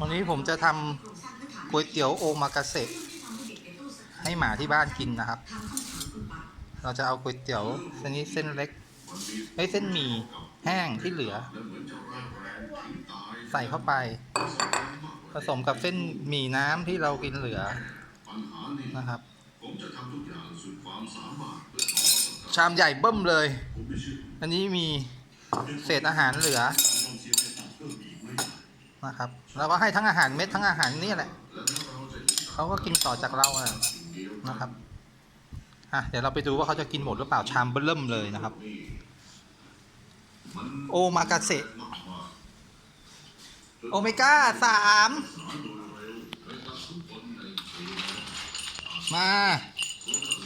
วันนี้ผมจะทำก๋วยเตี๋ยวโอมากาเสะให้หมาที่บ้านกินนะครับ เราจะเอาก๋วยเตี๋ยวเส้นนี้เส้นเล็กไอ้เส้นหมี่แห้งที่เหลือ ใส่เข้าไป ผสมกับเส้นหมี่น้ำที่เรากินเหลือนะครับ ชามใหญ่เบิ้มเลย อันนี้มีเศษอาหารเหลือ นะครับแล้วก็ให้ทั้งอาหารเม็ดทั้งอาหารนี่แหละเขาก็กินต่อจากเราอะนะครับอะเดี๋ยวเราไปดูว่าเขาจะกินหมดหรือเปล่าชามเบิ่มเลยนะครับ โอมากาเสะโอเมก้าสามมา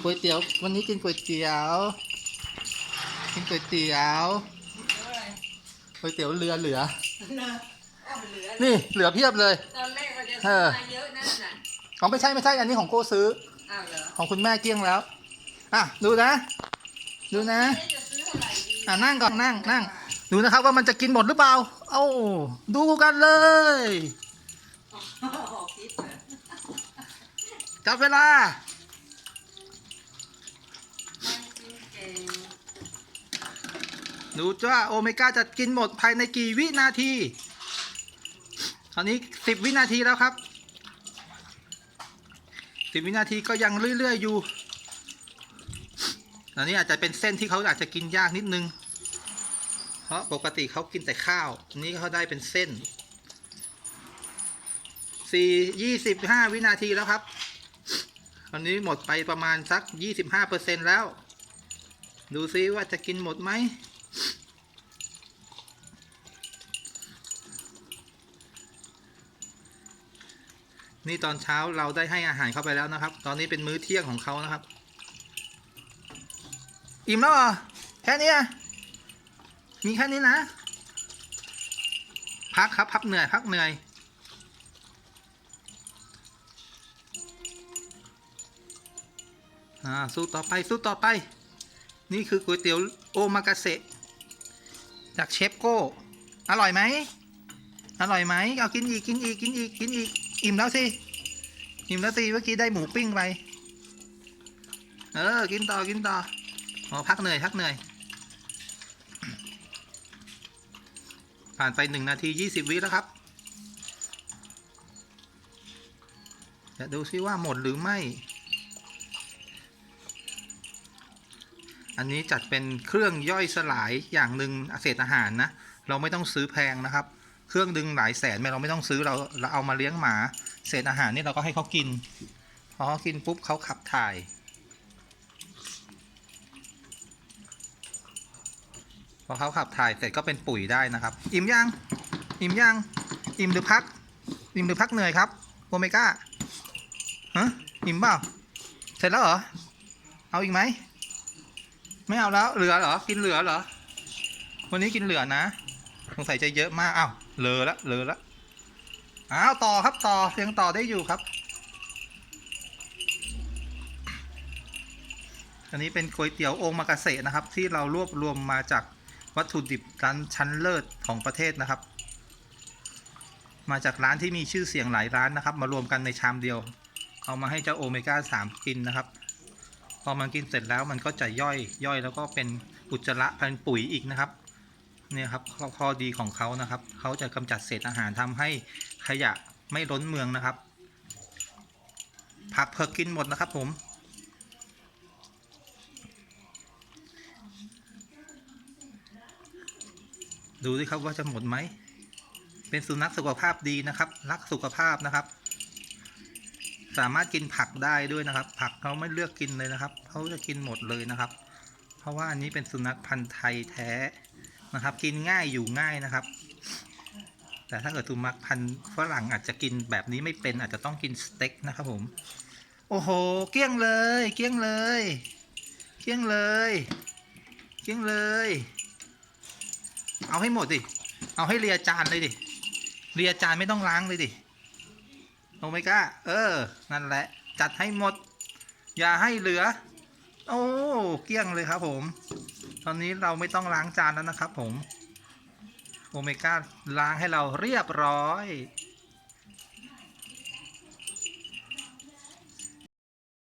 ก๋วยเตี๋ยว วันนี้กินก๋วยเตี๋ยว กินก๋วยเตี๋ยวก๋วยเตี๋ยวเรือเหลือ นี่เหลือเพียบเลย ตอนแรกเราจะเอซื้ออมาเยอะนั่นน่ะของไม่ใช่ไม่ใช่อันนี้ของโกซื้อ อ้าวเหรอของคุณแม่เกลี้ยงแล้ว อะดูนะ ดูนะเอ๊ะจะซื้อเท่าไหร่ดีอะนั่งก่อนนั่งนั่งดูนะครับว่ามันจะกินหมดหรือเปล่า เอ้าดูกันเลยออกคลิปเหรอจับเวลา มันกินเก่งดูจ้าโอเมก้าจะกินหมดภายในกี่วินาที ตอนนี้สิบวินาทีแล้วครับสิบวินาทีก็ยังเรื่อยๆอยู่อันนี้อาจจะเป็นเส้นที่เขาอาจจะกินยากนิดนึง เพราะปกติเขากินแต่ข้าว อันนี้เขาได้เป็นเส้นสี่ยี่สิบห้าวินาทีแล้วครับตอนนี้หมดไปประมาณสักยี่สิบห้าเปอร์เซ็นแล้ว ดูซิว่าจะกินหมดไหม นี่ตอนเช้าเราได้ให้อาหารเข้าไปแล้วนะครับ ตอนนี้เป็นมื้อเที่ยงของเขานะครับ อิ่มแล้วเหรอแค่นี้มีแค่นี้นะ พักครับพักเหนื่อยพักเหนื่อยอ่าสู้ต่อไปสู้ต่อไป นี่คือก๋วยเตี๋ยวโอมากาเสะจากเชฟโก้ อร่อยไหมอร่อยไหมเอากินอีกกินอีกกินอีกกินอีก อิ่มแล้วสิอิ่มแล้วสิเมื่อกี้ได้หมูปิ้งไปเออกินต่อกินต่ออ๋อพักเหนื่อยพักเหนื่อยผ่านไปหนึ่งนาทียี่สิบวิแล้วครับจะดูซิว่าหมดหรือไม่ อันนี้จัดเป็นเครื่องย่อยสลายอย่างหนึ่งเศษอาหารนะ เราไม่ต้องซื้อแพงนะครับ เครื่องดึงหลายแสนไม่เราไม่ต้องซื้อเราเราเอามาเลี้ยงหมา เศษอาหารนี่เราก็ให้เขากิน พอเขากินปุ๊บเขาขับถ่าย พอเขาขับถ่ายเสร็จก็เป็นปุ๋ยได้นะครับ อิ่มยัง อิ่มยัง อิ่มหรือพัก อิ่มหรือพักเหนื่อยครับโอเมก้าฮะอิ่มเปล่า เสร็จแล้วเหรอ เอาอีกไหม ไม่เอาแล้ว เหลือเหรอ กินเหลือเหรอ วันนี้กินเหลือนะ งสัยจะเยอะมากอ้าวเลอละเลอละอ้าวต่อครับต่อยังต่อได้อยู่ครับ อันนี้เป็นก๋วยเตี๋ยวองค์มากาเสะนะครับ ที่เรารวบรวมมาจากวัตถุดิบร้านชั้นเลิศของประเทศนะครับ มาจากร้านที่มีชื่อเสียงหลายร้านนะครับ มารวมกันในชามเดียว เอามาให้เจ้าโอเมก้าสามกินนะครับ พอมันกินเสร็จแล้วมันก็จะย่อยย่อยแล้วก็เป็นอุจจาระเป็นปุ๋ยอีกนะครับ เนี่ยครับข้อดีของเขานะครับเขาจะกำจัดเศษอาหารทำให้ขยะไม่ล้นเมืองนะครับ ผักเพิกกินหมดนะครับผมดูสิครับว่าจะหมดไหม เป็นสุนัขสุขภาพดีนะครับ รักสุขภาพนะครับ สามารถกินผักได้ด้วยนะครับ ผักเขาไม่เลือกกินเลยนะครับเขาจะกินหมดเลยนะครับ เพราะว่าอันนี้เป็นสุนัขพันธุ์ไทยแท้ นะครับ กินง่ายอยู่ง่ายนะครับ แต่ถ้าเกิดสุนัขพันธุ์ฝรั่งอาจจะกินแบบนี้ไม่เป็นอาจจะต้องกินสเต็กนะครับผม โอ้โห เกี้ยงเลย เกี้ยงเลย เกี้ยงเลย เกี้ยงเลย เอาให้หมดดิ เอาให้เลียจานเลยดิเลียจานไม่ต้องล้างเลยดิ โอเมก้า เออ นั่นแหละ จัดให้หมด อย่าให้เหลือ โอ้เกลี้ยงเลยครับ ผม ตอนนี้เราไม่ต้องล้างจานแล้วนะครับ ผม โอเมก้าล้างให้เราเรียบร้อย